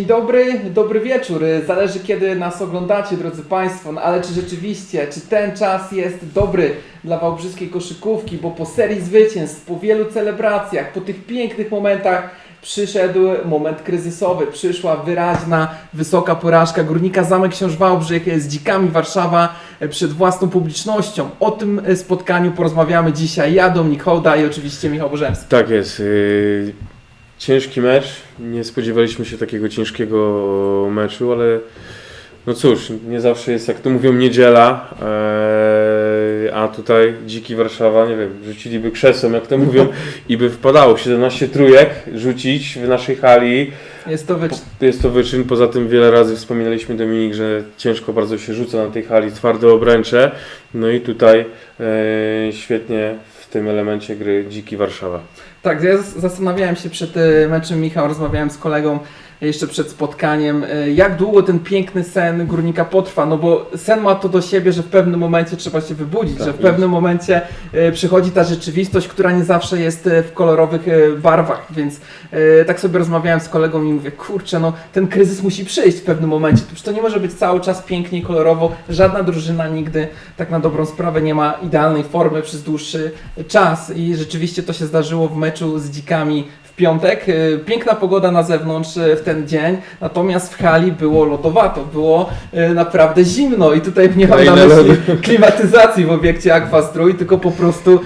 Dzień dobry, dobry wieczór. Zależy kiedy nas oglądacie, drodzy Państwo, no ale czy rzeczywiście, czy ten czas jest dobry dla wałbrzyskiej koszykówki, bo po serii zwycięstw, po wielu celebracjach, po tych pięknych momentach przyszedł moment kryzysowy, przyszła wyraźna, wysoka porażka Górnika Zamek Książ Wałbrzych z Dzikami Warszawa e, przed własną publicznością. O tym e, spotkaniu porozmawiamy dzisiaj ja, Dominik Hołda i oczywiście Michał Bożemski. Tak jest. Yy, ciężki mecz. Nie spodziewaliśmy się takiego ciężkiego meczu, ale no cóż, nie zawsze jest, jak to mówią, niedziela. Yy, a tutaj dziki Warszawa, nie wiem, rzuciliby krzesłem, jak to mówią, i by wpadało 17 trójek rzucić w naszej hali. Jest to wyczyn. Jest to wyczyn. Poza tym wiele razy wspominaliśmy, Dominik, że ciężko bardzo się rzuca na tej hali, twarde obręcze. No i tutaj yy, świetnie w tym elemencie gry dziki Warszawa. Tak, ja zas- zastanawiałem się przed e, meczem Michał, rozmawiałem z kolegą jeszcze przed spotkaniem, e, jak długo ten piękny sen górnika potrwa, no bo sen ma to do siebie, że w pewnym momencie trzeba się wybudzić, Tak że w jest. pewnym momencie e, przychodzi ta rzeczywistość, która nie zawsze jest e, w kolorowych barwach, więc tak sobie rozmawiałem z kolegą i mówię, kurczę, no ten kryzys musi przyjść w pewnym momencie, to nie może być cały czas pięknie i kolorowo, żadna drużyna nigdy tak na dobrą sprawę nie ma idealnej formy przez dłuższy czas. I rzeczywiście to się zdarzyło w meczu z dzikami piątek. E, Piękna pogoda na zewnątrz e, w ten dzień, natomiast w hali było lodowato, było e, naprawdę zimno. I tutaj nie mam na myśli klimatyzacji w obiekcie Aquastrój, tylko po prostu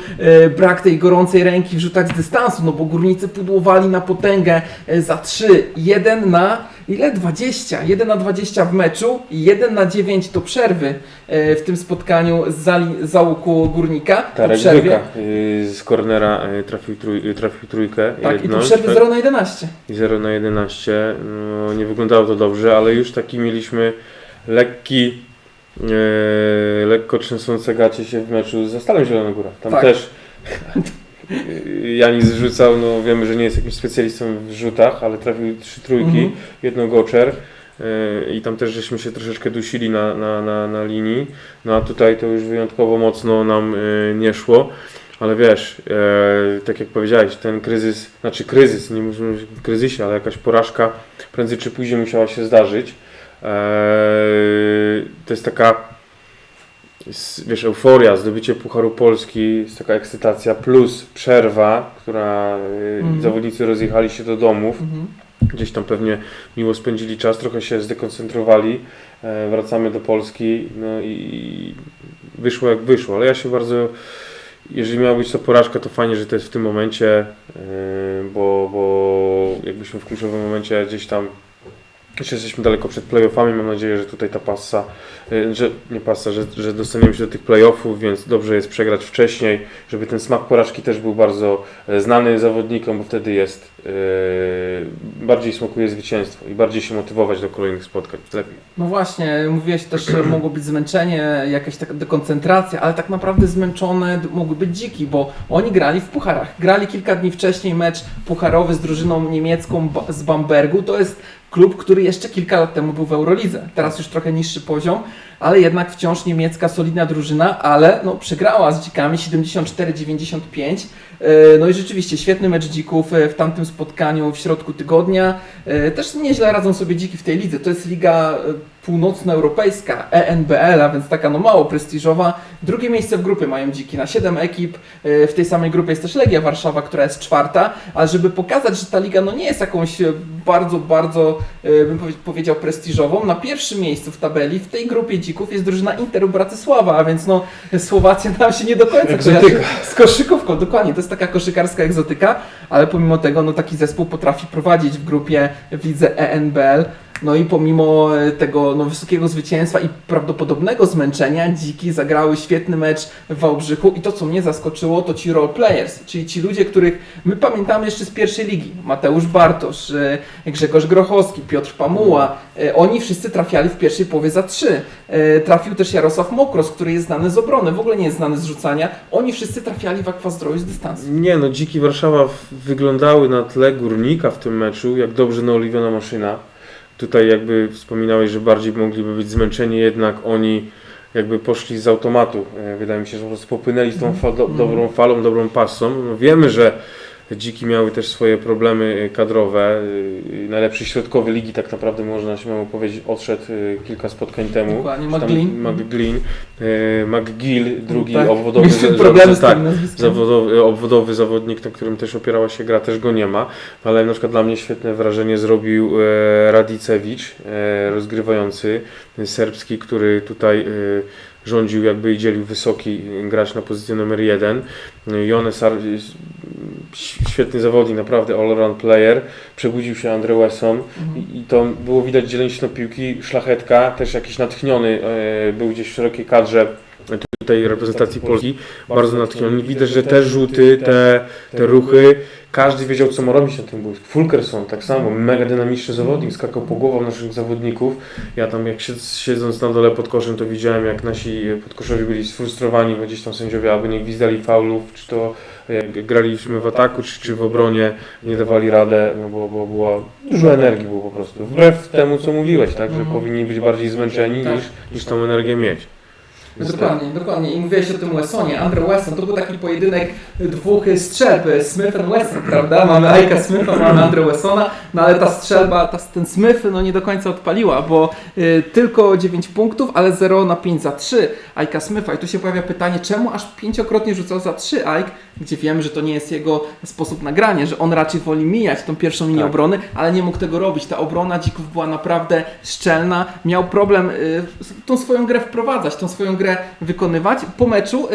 brak tej gorącej ręki w rzutach z dystansu, no bo górnicy pudłowali na potęgę za 3, 1 na ile? 20, 1 na 20 w meczu i 1 na 9 do przerwy e, w tym spotkaniu z załuku górnika. Tarek Dyka yy, z kornera yy, trafił, trój, yy, trafił trójkę. tak, i jedną, po przerwie tak, 0 na 11. i 0 na 11. No, nie wyglądało to dobrze, ale już taki mieliśmy lekki, yy, lekko trzęsące gacie się w meczu ze Stalem Zielona Góra. Tam Tak. też Janis rzucał, no wiemy, że nie jest jakimś specjalistą w rzutach, ale trafił trzy trójki, Mhm. jedno goczer. Yy, I tam też żeśmy się troszeczkę dusili na, na, na, na linii. No a tutaj to już wyjątkowo mocno nam yy, nie szło. Ale wiesz, e, tak jak powiedziałeś, ten kryzys, znaczy kryzys, nie mówimy mówić o kryzysie, ale jakaś porażka prędzej czy później musiała się zdarzyć. E, to jest taka, s- wiesz, euforia, zdobycie Pucharu Polski, jest taka ekscytacja, plus przerwa, która e, Mhm. zawodnicy rozjechali się do domów, Mhm. gdzieś tam pewnie miło spędzili czas, trochę się zdekoncentrowali, e, wracamy do Polski, no i wyszło jak wyszło, ale ja się bardzo, jeżeli miała być to porażka, to fajnie, że to jest w tym momencie, e, bo, bo jakbyśmy w kluczowym momencie gdzieś tam jeszcze jesteśmy daleko przed playoffami, mam nadzieję, że tutaj ta passa, e, że nie passa, że, że dostaniemy się do tych playoffów, więc dobrze jest przegrać wcześniej, żeby ten smak porażki też był bardzo e, znany zawodnikom, bo wtedy jest e, bardziej smakuje zwycięstwo i bardziej się motywować do kolejnych spotkań. Lepiej. No właśnie, mówiłeś też, że mogło być zmęczenie, jakaś taka dekoncentracja, ale tak naprawdę zmęczone mogły być dziki, bo oni grali w pucharach. Grali kilka dni wcześniej mecz pucharowy z drużyną niemiecką z Bambergu. To jest klub, który jeszcze kilka lat temu był w Eurolidze. Teraz już trochę niższy poziom, ale jednak wciąż niemiecka solidna drużyna, ale no, przegrała z dzikami 74-95. E, No i rzeczywiście świetny mecz dzików e, w tamtym spotkaniu w środku tygodnia. E, Też nieźle radzą sobie dziki w tej lidze. To jest liga północnoeuropejska, ENBL, a więc taka no mało prestiżowa. Drugie miejsce w grupie mają dziki na 7 ekip. W tej samej grupie jest też Legia Warszawa, która jest czwarta, ale żeby pokazać, że ta liga no nie jest jakąś bardzo, bardzo bym powie- powiedział prestiżową, na pierwszym miejscu w tabeli w tej grupie dzików jest drużyna Interu Bratysława, a więc no Słowacja nam się nie do końca kojarzy z koszykówką, dokładnie, to jest taka koszykarska egzotyka, ale pomimo tego no taki zespół potrafi prowadzić w grupie w lidze ENBL. No i pomimo e, tego no, wysokiego zwycięstwa i prawdopodobnego zmęczenia, dziki zagrały świetny mecz w Wałbrzychu i to co mnie zaskoczyło to ci role players, czyli ci ludzie, których my pamiętamy jeszcze z pierwszej ligi. Mateusz Bartosz, e, Grzegorz Grochowski, Piotr Pamuła, e, oni wszyscy trafiali w pierwszej połowie za trzy. Trafił też Jarosław Mokros, który jest znany z obrony, w ogóle nie jest znany z rzucania. Oni wszyscy trafiali w akwazdroju z dystansu. Nie no, dziki Warszawa wyglądały na tle górnika w tym meczu, jak dobrze naoliwiona maszyna. Tutaj jakby wspominałeś, że bardziej mogliby być zmęczeni, jednak oni jakby poszli z automatu. E, Wydaje mi się, że po prostu popłynęli z tą fa- do, Mhm. dobrą falą, dobrą pasą. No wiemy, że Dziki miały też swoje problemy e, kadrowe. E, Najlepszy środkowy ligi tak naprawdę można śmiało powiedzieć odszedł kilka spotkań temu. Dokładnie, e, McGill, drugi Tak. obwodowy, za- tak, zawodowy, obwodowy zawodnik, na którym też opierała się gra, też go nie ma, ale na przykład dla mnie świetne wrażenie zrobił e, Radicewicz, e, rozgrywający serbski, który tutaj e, rządził jakby i dzielił wysoki gracz na pozycję numer jeden. E, Jones Ar- jest świetny zawodnik, naprawdę all-around player. Przebudził się Andre Wesson Mhm. i, i to było widać dzielenie się na piłki. Szlachetka, też jakiś natchniony, e, był gdzieś w szerokiej kadrze tutaj reprezentacji Polski, bardzo natchniony. Widać, że te rzuty, te, te ruchy, każdy wiedział co ma robić na tym boisku. Fulkerson tak samo, mega dynamiczny zawodnik, skakał po głowach naszych zawodników. Ja tam jak siedz- siedząc na dole pod koszem, to widziałem jak nasi podkoszowi byli sfrustrowani, bo gdzieś tam sędziowie albo nie gwizdali faulów, czy to jak graliśmy w ataku, czy, czy w obronie, nie dawali radę, no bo, bo było dużo energii było po prostu. Wbrew temu co mówiłeś, tak, że Mhm. powinni być bardziej zmęczeni Tak. niż, niż tą energię mieć. Więc tak. Dokładnie, dokładnie. I mówiłeś o tym Wessonie, Andre Wesson, to był taki pojedynek dwóch strzelb, Smith and Wesson, prawda? Mamy Aika Smitha, mamy Andre Wessona, no ale ta strzelba, ta, ten Smith no nie do końca odpaliła, bo y, tylko 9 punktów, ale 0 na 5 za 3 Aika Smitha. I tu się pojawia pytanie, czemu aż pięciokrotnie rzucał za 3 Ike, gdzie wiemy, że to nie jest jego sposób nagrania, że on raczej woli mijać tą pierwszą linię Tak. obrony, ale nie mógł tego robić. Ta obrona Dzików była naprawdę szczelna, miał problem y, tą swoją grę wprowadzać, tą swoją grę wykonywać. Po meczu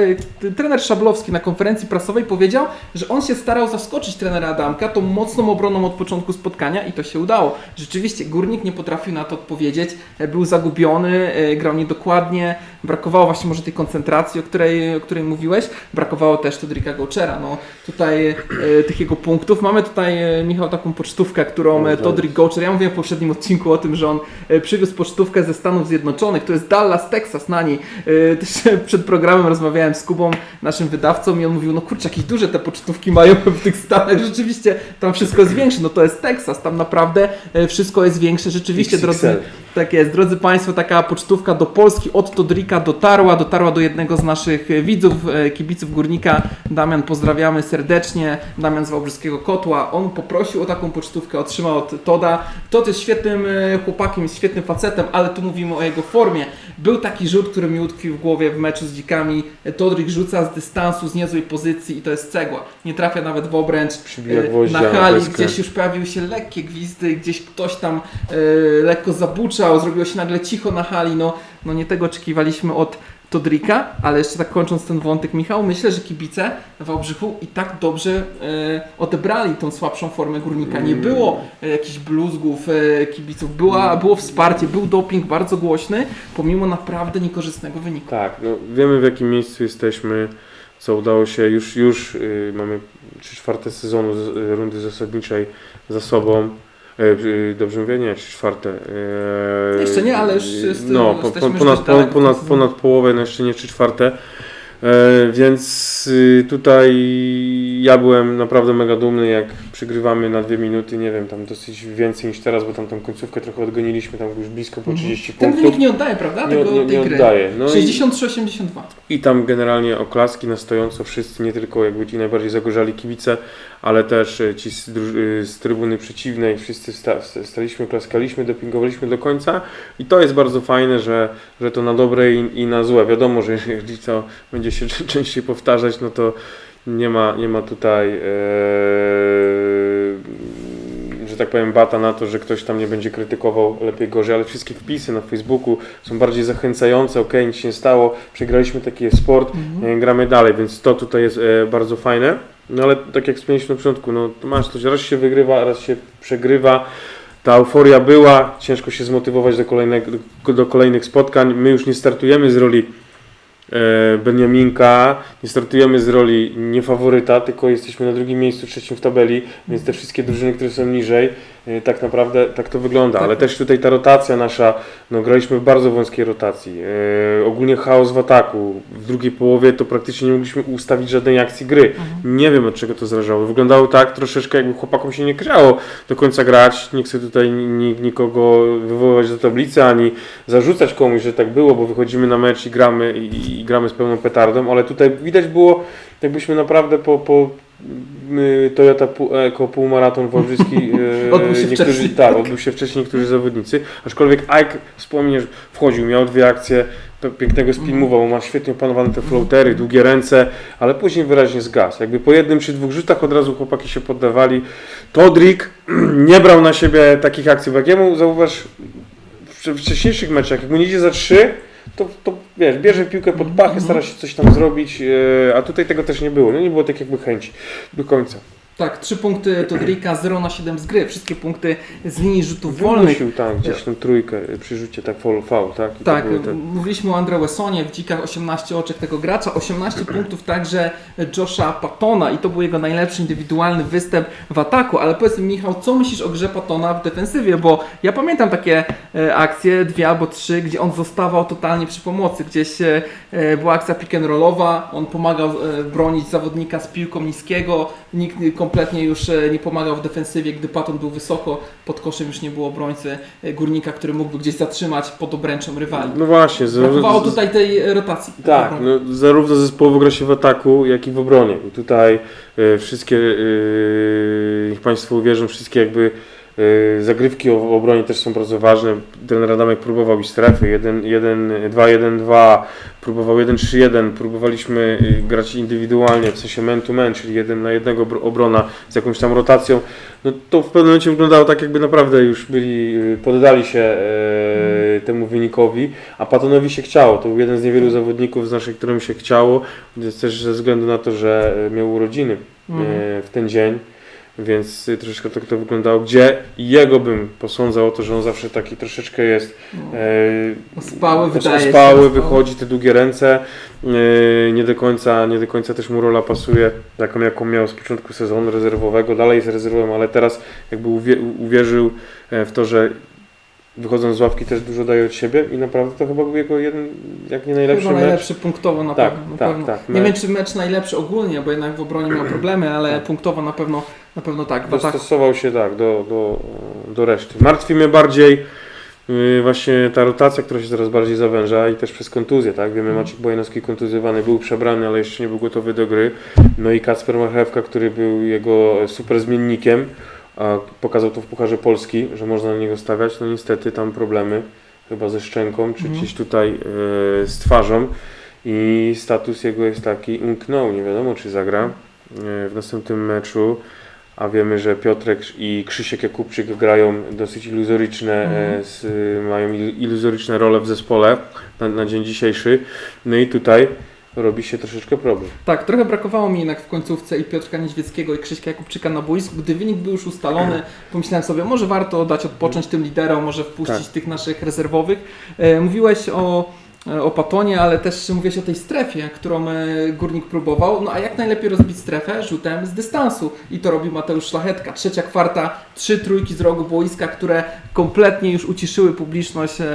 y, trener Szablowski na konferencji prasowej powiedział, że on się starał zaskoczyć trenera Adamka tą mocną obroną od początku spotkania i to się udało. Rzeczywiście Górnik nie potrafił na to odpowiedzieć, e, był zagubiony, e, grał niedokładnie, brakowało właśnie może tej koncentracji, o której, o której mówiłeś, brakowało też Todrika Gouchera. No, tutaj e, tych jego punktów. Mamy tutaj, e, Michał, taką pocztówkę, którą Dobrze. Todrik Goucher, ja mówiłem w poprzednim odcinku o tym, że on e, przywiózł pocztówkę ze Stanów Zjednoczonych, to jest Dallas, Texas, na niej. E, Też przed programem rozmawiałem z Kubą, naszym wydawcą i on mówił, no kurczę, jakieś duże te pocztówki mają w tych Stanach, rzeczywiście tam wszystko jest większe, no to jest Teksas, tam naprawdę e, wszystko jest większe, rzeczywiście, XXL. drodzy, tak jest, drodzy Państwo, taka pocztówka do Polski od Todrika dotarła, dotarła do jednego z naszych e, widzów, e, kibiców Górnika. Damian, pozdrawiamy serdecznie. Damian z Wałbrzyskiego Kotła. On poprosił o taką pocztówkę, otrzymał od Toda. Tod jest świetnym e, chłopakiem, jest świetnym facetem, ale tu mówimy o jego formie. Był taki rzut, który mi utkwił w głowie w meczu z Dzikami. Todrik rzuca z dystansu, z niezłej pozycji i to jest cegła. Nie trafia nawet w obręcz. Na hali gdzieś już pojawiły się lekkie gwizdy, gdzieś ktoś tam lekko zrobiło się nagle cicho na hali, no, no nie tego oczekiwaliśmy od Todrika, ale jeszcze tak kończąc ten wątek Michał, myślę, że kibice w Wałbrzychu i tak dobrze e, odebrali tą słabszą formę Górnika. Nie było e, jakichś bluzgów e, kibiców, była, było wsparcie, był doping bardzo głośny, pomimo naprawdę niekorzystnego wyniku. Tak, no, wiemy w jakim miejscu jesteśmy, co udało się, już, już y, mamy trzy czwarte sezonu z, rundy zasadniczej za sobą. E, y, dobrze mówię? Nie, czwarte. E, Jeszcze nie, ale już jest- No, po, po, ponad, daleko w ponad, ponad połowę, no jeszcze nie trzy czwarte. E, więc y, tutaj ja byłem naprawdę mega dumny, jak przygrywamy na dwie minuty, nie wiem, tam dosyć więcej niż teraz, bo tam tą końcówkę trochę odgoniliśmy, tam już blisko po 30 Ten punktów. wynik nie oddaje, prawda? Nie, Tego, nie, nie gry. oddaje. No i- 63-82. i tam generalnie oklaski na stojąco wszyscy, nie tylko jakby ci najbardziej zagorzali kibice, ale też e, ci z, y, z trybuny przeciwnej, wszyscy sta, sta- staliśmy, klaskaliśmy, dopingowaliśmy do końca i to jest bardzo fajne, że, że to na dobre i, i na złe. Wiadomo, że jeżeli to będzie się czę- częściej powtarzać, no to nie ma, nie ma tutaj, e, że tak powiem, bata na to, że ktoś tam nie będzie krytykował lepiej gorzej, ale wszystkie wpisy na Facebooku są bardziej zachęcające, ok, nic się nie stało, przegraliśmy taki sport, Mhm. e, gramy dalej, więc to tutaj jest e, bardzo fajne. No ale tak jak wspomnieliśmy na początku, no to masz coś, raz się wygrywa, raz się przegrywa. Ta euforia była, ciężko się zmotywować do, kolejnego, do, kolejnych spotkań. My już nie startujemy z roli Beniaminka, nie startujemy z roli niefaworyta, tylko jesteśmy na drugim miejscu, trzecim w tabeli, więc te wszystkie drużyny, które są niżej, e, tak naprawdę tak to wygląda. Tak. Ale też tutaj ta rotacja nasza, no graliśmy w bardzo wąskiej rotacji. E, ogólnie chaos w ataku. W drugiej połowie to praktycznie nie mogliśmy ustawić żadnej akcji gry. Nie wiem od czego to zależało. Wyglądało tak troszeczkę jakby chłopakom się nie chciało do końca grać. Nie chcę tutaj ni- ni- nikogo wywoływać do tablicy, ani zarzucać komuś, że tak było, bo wychodzimy na mecz i gramy, i, i gramy z pełną petardą, ale tutaj widać było, jakbyśmy naprawdę po, po y, Toyota Eco półmaraton Wałbrzyski. y, Odbył się niektórzy, wcześniej. Tak, odbył się wcześniej niektórzy zawodnicy. Aczkolwiek Ike, wspomniesz, wchodził, miał dwie akcje pięknego spin Mhm. move'a, bo ma świetnie opanowane te floatery, długie ręce, ale później wyraźnie zgasł. Jakby po jednym czy dwóch rzutach od razu chłopaki się poddawali. Todrik nie brał na siebie takich akcji, bo jak jemu zauważ w wcześniejszych meczach, jak mu nie idzie za trzy, to, to wiesz, bierze piłkę pod pachę, stara się coś tam zrobić, e, a tutaj tego też nie było. Nie było tak jakby chęci do końca. Tak, 3 punkty Todrika, 0 na 7 z gry. Wszystkie punkty z linii rzutów wolnych. Wymusił tam gdzieś tą trójkę przy rzucie tak foul, foul tak? I to Tak, były te- mówiliśmy o Andre Wessonie, w dzikach 18 oczek tego gracza, 18 punktów także Josha Patona i to był jego najlepszy indywidualny występ w ataku, ale powiedz mi Michał, co myślisz o grze Patona w defensywie, bo ja pamiętam takie e, akcje, dwie albo trzy, gdzie on zostawał totalnie przy pomocy, gdzieś e, e, była akcja pick and rollowa, on pomagał e, bronić zawodnika z piłką niskiego, nikt kompletnie już e, nie pomagał w defensywie, gdy Paton był wysoko, pod koszem już nie było obrońcy e, górnika, który mógłby gdzieś zatrzymać pod obręczą rywali. No właśnie, Brakowało tutaj tej e, rotacji. Tak, no, zarówno zespołowo gra się w ataku, jak i w obronie. I tutaj e, wszystkie, e, niech Państwo uwierzą, wszystkie jakby zagrywki o- w obronie też są bardzo ważne. Trener Adamek próbował i strefy 1, 1, 2, 1, 2, próbował 1, 3, 1, próbowaliśmy e, grać indywidualnie, w sensie man to man, czyli jeden na jednego obro- obrona z jakąś tam rotacją. No to w pewnym momencie wyglądało tak, jakby naprawdę już byli, e, poddali się temu wynikowi. A Patonowi się chciało. To był jeden z niewielu zawodników z naszej, którym się chciało. Też ze względu na to, że miał urodziny Mhm. w ten dzień. Więc troszeczkę tak to wyglądało. Gdzie jego bym posądzał o to, że on zawsze taki troszeczkę jest No. e, Ospały wydaje się, wychodzi te długie ręce. e, nie do końca, nie do końca też mu rola pasuje, taką jaką miał z początku sezonu rezerwowego. Dalej jest rezerwowym, ale teraz jakby uwie, uwierzył e, w to, że wychodząc z ławki też dużo daje od siebie i naprawdę to chyba był jego jeden, jak nie najlepszy Chyba mecz. najlepszy punktowo na Tak, pewno. Na tak, pewno. tak. Nie wiem czy mecz najlepszy ogólnie, bo jednak w obronie miał problemy, ale punktowo na pewno na pewno tak. Dostosował się tak do, do, do reszty. Martwi mnie bardziej yy, właśnie ta rotacja, która się coraz bardziej zawęża i też przez kontuzję, tak? Wiemy, Mhm. Maciek Bojanowski kontuzjowany, był przebrany, ale jeszcze nie był gotowy do gry. No i Kacper Marchewka, który był jego super zmiennikiem, a pokazał to w Pucharze Polski, że można na niego stawiać. No niestety tam problemy chyba ze szczęką, czy Mhm. gdzieś tutaj yy, z twarzą i status jego jest taki, umknął, nie wiadomo czy zagra yy, w następnym meczu. A wiemy, że Piotrek i Krzysiek Jakubczyk grają dosyć iluzoryczne, e, z, mają il- iluzoryczne role w zespole na, na dzień dzisiejszy. No i tutaj robi się troszeczkę problem. Tak, trochę brakowało mi jednak w końcówce i Piotrka Niedźwieckiego i Krzyśka Jakubczyka na boisku. Gdy wynik był już ustalony, pomyślałem sobie, może warto dać odpocząć tym liderom, może wpuścić Tak. tych naszych rezerwowych. E, mówiłeś o, o Patonie, ale też mówiłeś o tej strefie, którą e, Górnik próbował. No a jak najlepiej rozbić strefę? Rzutem z dystansu. I to robi Mateusz Szlachetka. Trzecia kwarta, trzy trójki z rogu boiska, które kompletnie już uciszyły publiczność e,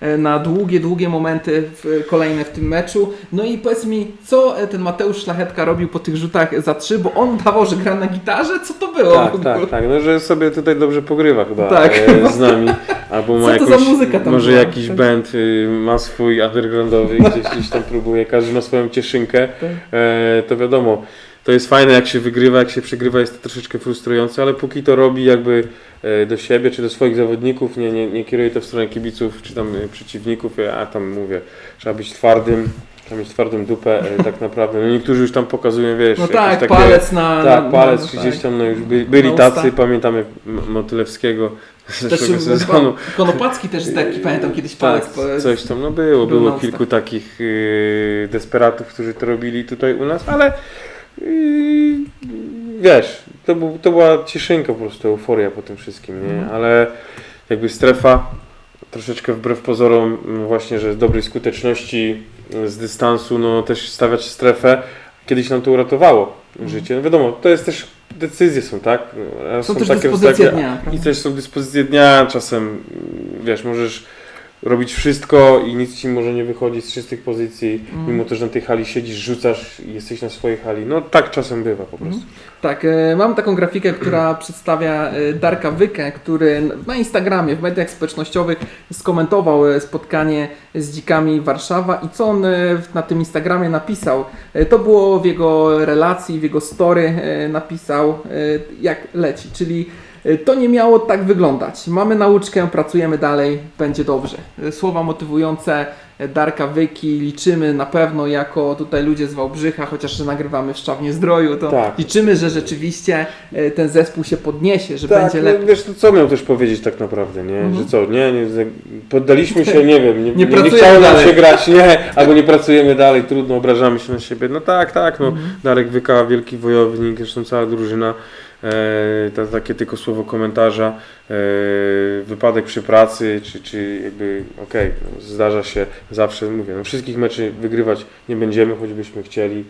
e, na długie, długie momenty kolejne w tym meczu. No i powiedz mi, co e, ten Mateusz Szlachetka robił po tych rzutach za trzy, bo on udawał, że gra na gitarze? Co to było? Tak, tak, tak. No, że sobie tutaj dobrze pogrywa chyba Tak. e, z nami. Albo ma Co to za jakąś, muzyka tam może była? jakiś band y, ma swój undergroundowy, gdzieś, gdzieś tam próbuje, każdy ma swoją cieszynkę. Tak. E, to wiadomo, to jest fajne jak się wygrywa, jak się przegrywa jest to troszeczkę frustrujące, ale póki to robi jakby e, do siebie czy do swoich zawodników, nie, nie, nie kieruje to w stronę kibiców czy tam e, przeciwników, ja tam mówię, trzeba być twardym, trzeba mieć twardym dupę e, tak naprawdę. No niektórzy już tam pokazują, wiesz, No jakieś tak, takie, palec na... tak, na, palec na, tak. gdzieś tam, no już by, byli Na usta. tacy, pamiętamy M- Motylewskiego z Też zeszłego sezonu. Konopacki też taki, pamiętam kiedyś palec. Tak, po- coś tam, no było, był było kilku takich yy, desperatów, którzy to robili tutaj u nas, ale yy, wiesz, to, był, to była cieszynka po prostu, euforia po tym wszystkim, nie? Mhm. Ale jakby strefa troszeczkę wbrew pozorom właśnie, że z dobrej skuteczności y, z dystansu, no też stawiać strefę, kiedyś nam to uratowało Mhm. życie. No wiadomo, to jest też, decyzje są, tak? No, Są też dyspozycje dnia, I też są dyspozycje dnia, czasem, mm, wiesz, możesz robić wszystko i nic ci może nie wychodzi z czystych pozycji, Mm. mimo to, że na tej hali siedzisz, rzucasz i jesteś na swojej hali. No tak czasem bywa po prostu. Tak, e, mam taką grafikę, która przedstawia e, Darka Wykę, który na Instagramie, w mediach społecznościowych skomentował e, spotkanie z dzikami Warszawa i co on na tym Instagramie napisał. To było w jego relacji, w jego story napisał jak leci, czyli to nie miało tak wyglądać. Mamy nauczkę, pracujemy dalej, będzie dobrze. E, Słowa motywujące e, Darka Wyki liczymy na pewno jako tutaj ludzie z Wałbrzycha, chociaż że nagrywamy w Szczawnie Zdroju, to Tak. liczymy, że rzeczywiście ten zespół się podniesie, że Tak, będzie no, lepiej. wiesz, to co miał też powiedzieć tak naprawdę, nie? Mhm. Że co, nie, nie, poddaliśmy się, nie wiem, nie, nie, nie, pracujemy chciało nam się grać, nie, albo nie pracujemy dalej, trudno, obrażamy się na siebie. No tak, tak, no, Mhm. Darek Wyka, wielki wojownik, zresztą cała drużyna, to takie tylko słowo komentarza, e, wypadek przy pracy, czy, czy jakby, okej, no, zdarza się zawsze, mówię, no, wszystkich meczy wygrywać nie będziemy, choćbyśmy chcieli,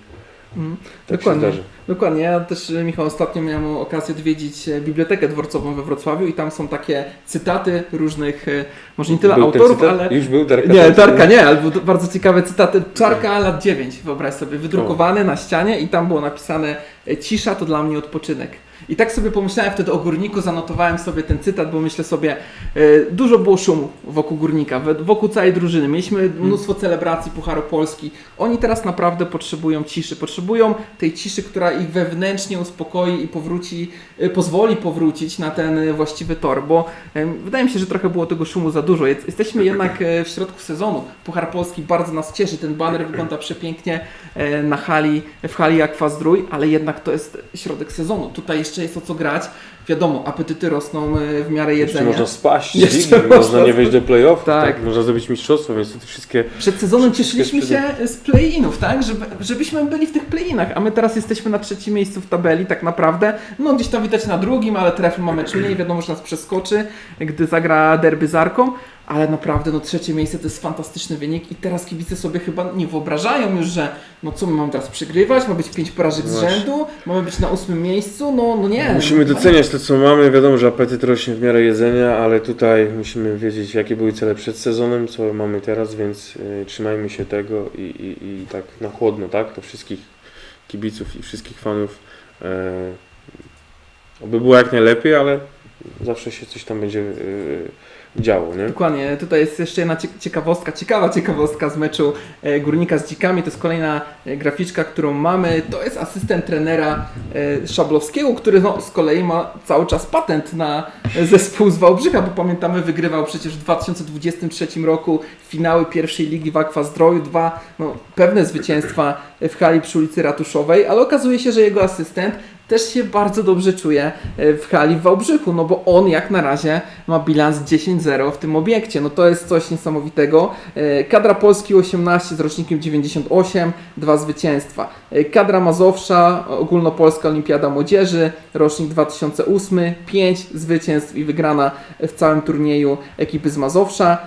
Mhm. tak Dokładnie. Dokładnie. Ja też, e, Michał, ostatnio miałem okazję odwiedzić e, Bibliotekę Dworcową we Wrocławiu i tam są takie cytaty różnych, e, może nie tyle Był autorów, ale... Już był Darka? Nie, Darka nie, ale bardzo ciekawe cytaty. Czarka lat 9, wyobraź sobie, wydrukowane na ścianie i tam było napisane e, cisza to dla mnie odpoczynek. I tak sobie pomyślałem wtedy o górniku, zanotowałem sobie ten cytat, bo myślę sobie, e, dużo było szumu wokół górnika, wokół całej drużyny. Mieliśmy mnóstwo celebracji Pucharu Polski. Oni teraz naprawdę potrzebują ciszy, potrzebują tej ciszy, która ich wewnętrznie uspokoi i powróci, e, pozwoli powrócić na ten właściwy tor, bo wydaje mi się, że trochę było tego szumu za dużo. Jest- Jesteśmy jednak e, w środku sezonu. Puchar Polski bardzo nas cieszy, ten banner wygląda przepięknie e, na hali, w hali Aqua Zdrój, ale jednak to jest środek sezonu. Tutaj jeszcze jest o co grać. Wiadomo, apetyty rosną e, w miarę Jeszcze jedzenia. można spaść, Jeszcze Jeszcze można można nie wejść do playoff, Tak. tak. można zdobyć mistrzostwo, więc to wszystkie... Przed sezonem cieszyliśmy się z play-inów, tak? Żeby, żebyśmy byli w tych play-inach, a my teraz jesteśmy na trzecim miejscu w tabeli, tak naprawdę. No gdzieś tam widać na drugim, ale trefy ma mecz mniej, wiadomo, że nas przeskoczy, gdy zagra derby z Arką. Ale naprawdę, no trzecie miejsce to jest fantastyczny wynik i teraz kibice sobie chyba nie wyobrażają już, że no co my mamy teraz przegrywać, ma być pięć porażek z Właśnie. rzędu, mamy być na ósmym miejscu, no, no nie. Musimy doceniać to, co mamy. Wiadomo, że apetyt rośnie w miarę jedzenia, ale tutaj musimy wiedzieć, jakie były cele przed sezonem, co mamy teraz, więc y, trzymajmy się tego i, i, i tak na chłodno, tak? To wszystkich kibiców i wszystkich fanów. Oby było jak najlepiej, ale zawsze się coś tam będzie y, działo, nie? Dokładnie, tutaj jest jeszcze jedna cie- ciekawostka, ciekawa ciekawostka z meczu e, Górnika z Dzikami, to jest kolejna e, graficzka, którą mamy, to jest asystent trenera e, Szablowskiego, który no, z kolei ma cały czas patent na zespół z Wałbrzycha, bo pamiętamy wygrywał przecież w 2023 roku finały pierwszej ligi w Aqua Zdroju, dwa no, pewne zwycięstwa w hali przy ulicy Ratuszowej, ale okazuje się, że jego asystent też się bardzo dobrze czuje e, w hali w Wałbrzychu, no bo on jak na razie ma bilans 10-0 w tym obiekcie. No to jest coś niesamowitego. E, Kadra Polski 18 z rocznikiem 98, dwa zwycięstwa. E, Kadra Mazowsza, ogólnopolska olimpiada młodzieży, rocznik 2008, 5 zwycięstw i wygrana w całym turnieju ekipy z Mazowsza.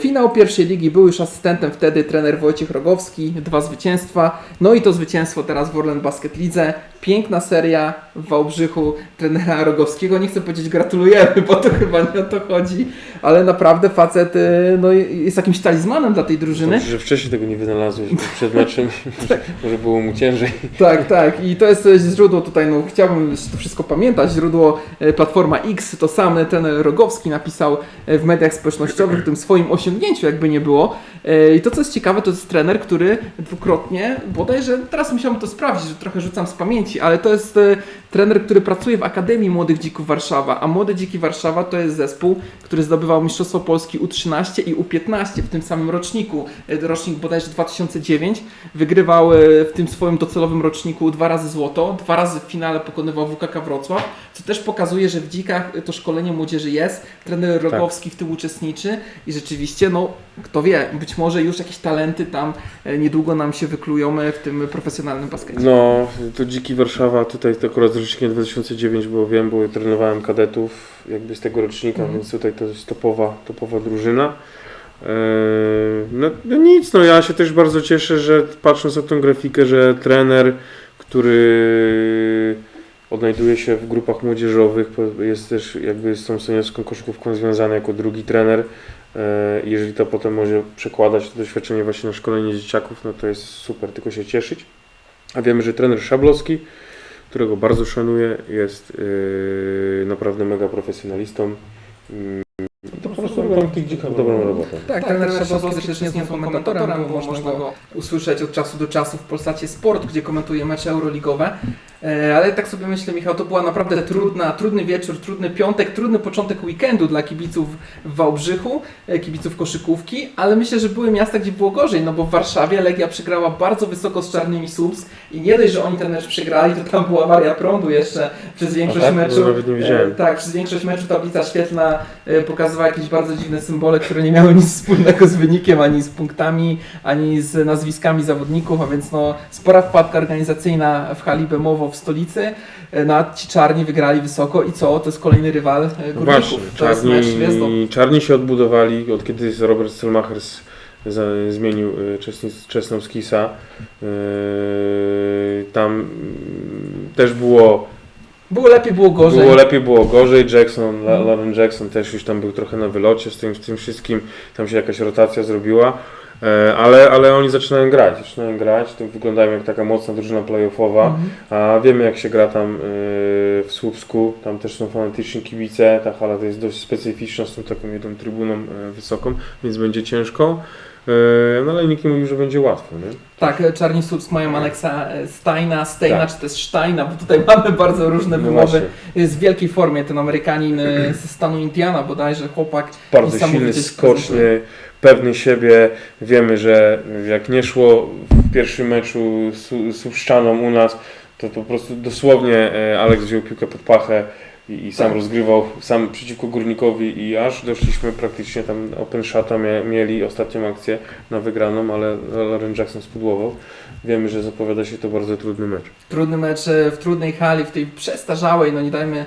Finał pierwszej ligi był już asystentem wtedy trener Wojciech Rogowski, dwa zwycięstwa. No i to zwycięstwo teraz w Orlen Basket Lidze. Piękna seria w Wałbrzychu trenera Rogowskiego. Nie chcę powiedzieć gratulujemy, bo to chyba nie o to chodzi, ale naprawdę facet e, no, jest jakimś talizmanem dla tej drużyny. Dobrze, że wcześniej tego nie wynalazłeś przed meczem, może było mu ciężej. Tak, tak. I to jest źródło tutaj, no chciałbym to wszystko pamiętać. Źródło e, Platforma X, to sam ten Rogowski napisał e, w mediach społecznościowych, w tym swoim osiągnięciu, jakby nie było. E, I to, co jest ciekawe, to jest trener, który dwukrotnie, bodajże teraz musiałem to sprawdzić, że trochę rzucam z pamięci, ale to jest e, trener, który pracuje w Akademii Młodych Dzików Warszawa, a Młode Dziki Warszawa to jest zespół, który zdobywał Mistrzostwo Polski U13 i U15 w tym samym roczniku. E, Rocznik bodajże 2009. Wygrywał e, w tym swoim docelowym roczniku dwa razy złoto, dwa razy w finale pokonywał WKK Wrocław, co też pokazuje, że w Dzikach to szkolenie młodzieży jest. Trener Rogowski w tym uczestniczy i rzeczywiście, no kto wie, być może już jakieś talenty tam e, niedługo nam się wyklują e, w tym profesjonalnym baskecie. No, to Dziki Warszawa, tutaj to akurat z rocznikiem 2009, bo wiem, bo trenowałem kadetów jakby z tego rocznika, Mhm. więc tutaj to jest topowa, topowa drużyna. Eee, No, no nic, no ja się też bardzo cieszę, że patrząc na tą grafikę, że trener, który odnajduje się w grupach młodzieżowych, jest też jakby z tą seniowską koszykówką związany jako drugi trener, E, Jeżeli to potem może przekładać to doświadczenie właśnie na szkolenie dzieciaków, no to jest super, tylko się cieszyć. A wiemy, że trener Szablowski, którego bardzo szanuję, jest yy, naprawdę mega profesjonalistą. Mm, To po prostu robią tych dzieciaków dobrą robotę. Tak, trener Szabowski też jest niezłym komentatorem, bo można go usłyszeć od czasu do czasu w Polsacie Sport, gdzie komentuje mecze euroligowe. E, Ale tak sobie myślę, Michał, to była naprawdę trudna, trudny wieczór, trudny piątek, trudny początek weekendu dla kibiców w Wałbrzychu, e, kibiców koszykówki, ale myślę, że były miasta, gdzie było gorzej, no bo w Warszawie Legia przegrała bardzo wysoko z Czarnymi Subs i nie dość, że oni ten mecz przegrali, to tam była awaria prądu jeszcze przez większość tak? meczu. No. E, Tak, przez większość meczu tablica świetlna pokazywała jakieś bardzo dziwne symbole, które nie miały nic wspólnego z wynikiem, ani z punktami, ani z nazwiskami zawodników, a więc no, spora wpadka organizacyjna w hali Bemowo w stolicy. E, No a ci czarni wygrali wysoko i co? To jest kolejny rywal e, górników. właśnie, to jest mecz gwiazdą. czarni, się odbudowali, od kiedy Robert Stelmachers zmienił Czesnis- Czesnowskisa. Tam mm, też było Było lepiej, było gorzej. Było lepiej, było gorzej. Jackson, Mhm. Lauren Jackson też już tam był trochę na wylocie z tym, z tym wszystkim. Tam się jakaś rotacja zrobiła. E, Ale, ale oni zaczynają grać, zaczynają grać, to wyglądają jak taka mocna drużyna playoffowa, Mhm. a wiemy jak się gra tam e, w Słupsku, tam też są fanatyczni kibice, ta hala to jest dość specyficzna z tą taką jedną trybuną e, wysoką, więc będzie ciężko, no ale nikt nie mówił, że będzie łatwo, nie? Tak, e, Czarni Słupsk mają Aleksa e, Steina, Steina Tak. czy też Steina, bo tutaj mamy bardzo różne No wymowy. właśnie. Jest w wielkiej formie ten Amerykanin e, ze stanu Indiana bodajże, chłopak bardzo silny, skoczny, pewny siebie. Wiemy, że jak nie szło w pierwszym meczu z Subszczaną u nas, to po prostu dosłownie e, Aleks wziął piłkę pod pachę i, i sam Tak. rozgrywał sam przeciwko Górnikowi i aż doszliśmy praktycznie tam open shota mia, mieli ostatnią akcję na wygraną, ale Lauren Jackson spudłował. Wiemy, że zapowiada się to bardzo trudny mecz. Trudny mecz e, w trudnej hali, w tej przestarzałej, no nie dajmy,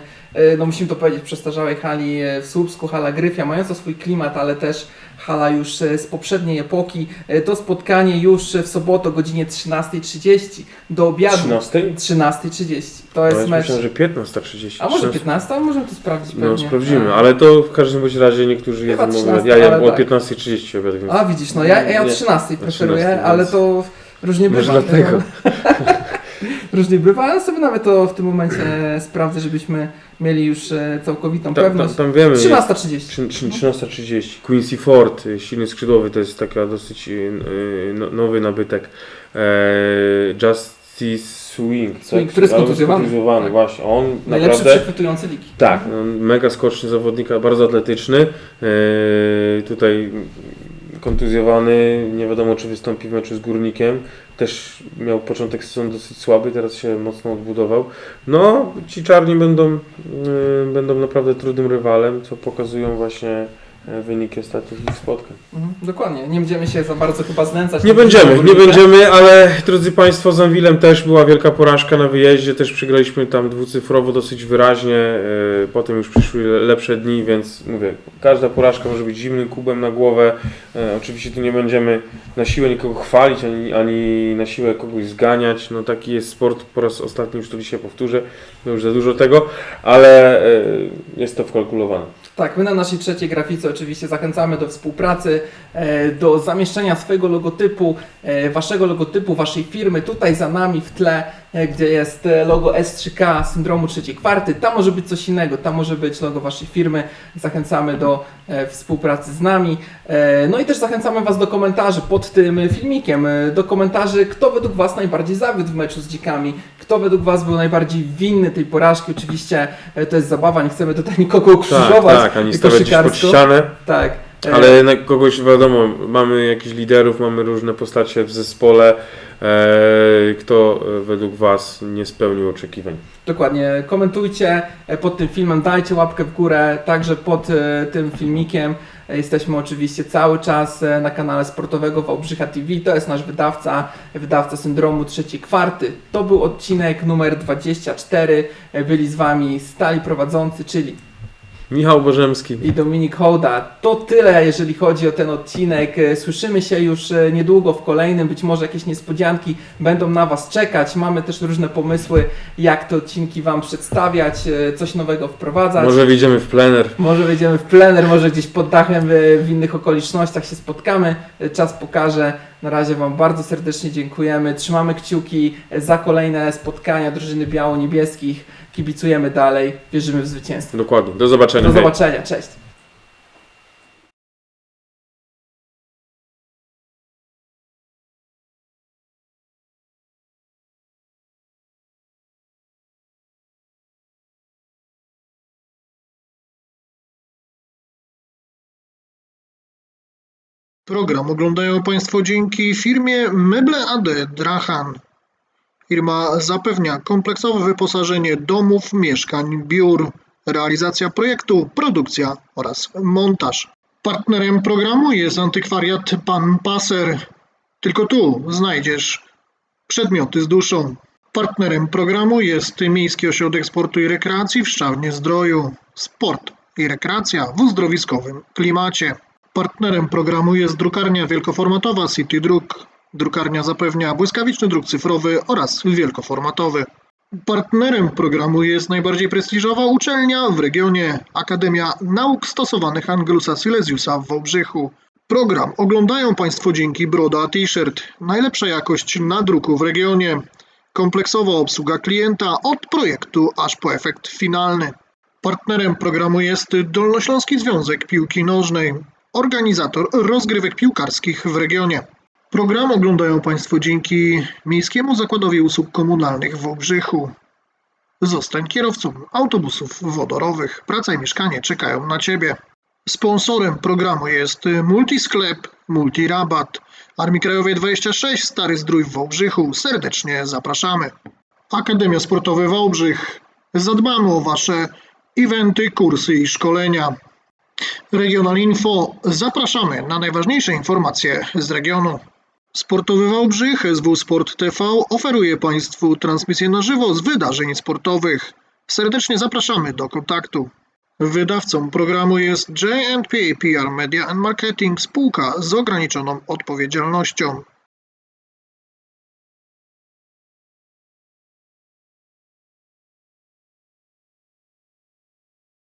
no musimy to powiedzieć, przestarzałej hali e, w Słupsku, hala Gryfia, mająca swój klimat, ale też hala już e, z poprzedniej epoki. E, To spotkanie już w sobotę o godzinie 13.30 do obiadu. 13? 13.30. To No, jest ja mecz. myślałem, że 15.30. A może 13. 15? Możemy to sprawdzić pewnie. No sprawdzimy, E, ale to w każdym bądź razie niektórzy jedzą 13, obiad. Ja jem o tak. 15.30 obiad, więc A widzisz, no ja, ja o Nie, 13 o preferuję, 13, ale to różnie Może bywa. dlatego. różnie bywa, ale sobie nawet to w tym momencie sprawdzę, żebyśmy mieli już e, całkowitą tam, tam, pewność. tam wiemy. 13.30. Trzy- trzy- 13.30. Quincy Ford, y, silny skrzydłowy, to jest taka dosyć y, y, no, nowy nabytek. E, Justice Swing, Swing, który jest kontuzjowany. Tak. właśnie. On Najlepszy naprawdę... przechwytujący ligi. Tak, no, mega skoczny zawodnika, bardzo atletyczny. E, tutaj kontuzjowany, nie wiadomo czy wystąpi w meczu z Górnikiem. Też miał początek sezonu dosyć słaby, teraz się mocno odbudował. No, ci czarni będą, e, będą naprawdę trudnym rywalem, co pokazują właśnie wyniki ostatnich ich spotkań. Mhm, dokładnie, nie będziemy się za bardzo chyba znęcać. Nie będziemy, nie będziemy, ale drodzy Państwo, z Anwilem też była wielka porażka na wyjeździe, też przegraliśmy tam dwucyfrowo dosyć wyraźnie, yy, potem już przyszły le- lepsze dni, więc mówię, każda porażka może być zimnym kubem na głowę. Yy, oczywiście tu nie będziemy na siłę nikogo chwalić, ani, ani na siłę kogoś zganiać, no taki jest sport, po raz ostatni już to dzisiaj powtórzę, to już za dużo tego, ale jest to wkalkulowane. Tak, my na naszej trzeciej grafice oczywiście zachęcamy do współpracy, e, do zamieszczenia swojego logotypu, e, waszego logotypu, waszej firmy. Tutaj za nami w tle, gdzie jest e, logo S3K syndromu trzeciej kwarty. Tam może być coś innego, tam może być logo waszej firmy. Zachęcamy do e, współpracy z nami. E, No i też zachęcamy was do komentarzy pod tym filmikiem, e, do komentarzy, kto według was najbardziej zawiódł w meczu z dzikami, kto według was był najbardziej winny tej porażki. Oczywiście e, to jest zabawa, nie chcemy tutaj nikogo ukrzyżować. Tak, tak, ani stawiać pod ścianę. Tak. E, Ale na kogoś wiadomo, mamy jakichś liderów, mamy różne postacie w zespole. E, kto e, według Was nie spełnił oczekiwań? Dokładnie. Komentujcie pod tym filmem, dajcie łapkę w górę, także pod tym filmikiem. Jesteśmy oczywiście cały czas na kanale sportowego Wałbrzycha TV. To jest nasz wydawca, wydawca syndromu trzeciej kwarty. To był odcinek numer 24. E, Byli z Wami stali prowadzący, czyli Michał Bożemski. i Dominik Hołda. To tyle, jeżeli chodzi o ten odcinek. E, Słyszymy się już e, niedługo w kolejnym. Być może jakieś niespodzianki będą na Was czekać. Mamy też różne pomysły, jak te odcinki Wam przedstawiać, e, coś nowego wprowadzać. Może wyjdziemy w plener. Może wejdziemy w plener, może gdzieś pod dachem w innych okolicznościach się spotkamy. Czas pokaże. Na razie Wam bardzo serdecznie dziękujemy. Trzymamy kciuki za kolejne spotkania drużyny biało-niebieskich. Kibicujemy dalej. Wierzymy w zwycięstwo. Dokładnie. Do zobaczenia. Do zobaczenia. Cześć. Program oglądają Państwo dzięki firmie Meble AD Drachan. Firma zapewnia kompleksowe wyposażenie domów, mieszkań, biur, realizacja projektu, produkcja oraz montaż. Partnerem programu jest antykwariat Pan Paser. Tylko tu znajdziesz przedmioty z duszą. Partnerem programu jest Miejski Ośrodek Sportu i Rekreacji w Szczawnie-Zdroju. Sport i rekreacja w uzdrowiskowym klimacie. Partnerem programu jest drukarnia wielkoformatowa City Druk. Drukarnia zapewnia błyskawiczny druk cyfrowy oraz wielkoformatowy. Partnerem programu jest najbardziej prestiżowa uczelnia w regionie Akademia Nauk Stosowanych Angelusa Silesiusa w Wałbrzychu. Program oglądają Państwo dzięki Broda T-shirt. Najlepsza jakość nadruku w regionie. Kompleksowa obsługa klienta od projektu aż po efekt finalny. Partnerem programu jest Dolnośląski Związek Piłki Nożnej, organizator rozgrywek piłkarskich w regionie. Program oglądają Państwo dzięki Miejskiemu Zakładowi Usług Komunalnych w Wałbrzychu. Zostań kierowcą autobusów wodorowych. Praca i mieszkanie czekają na Ciebie. Sponsorem programu jest Multisklep, Multirabat, Armii Krajowej 26, Stary Zdrój w Wałbrzychu. Serdecznie zapraszamy. Akademia Sportowa Wałbrzych. Zadbamy o Wasze eventy, kursy i szkolenia. Regional Info. Zapraszamy na najważniejsze informacje z regionu. Sportowy Wałbrzych, SW Sport TV oferuje Państwu transmisję na żywo z wydarzeń sportowych. Serdecznie zapraszamy do kontaktu. Wydawcą programu jest J&P PR Media and Marketing spółka z ograniczoną odpowiedzialnością.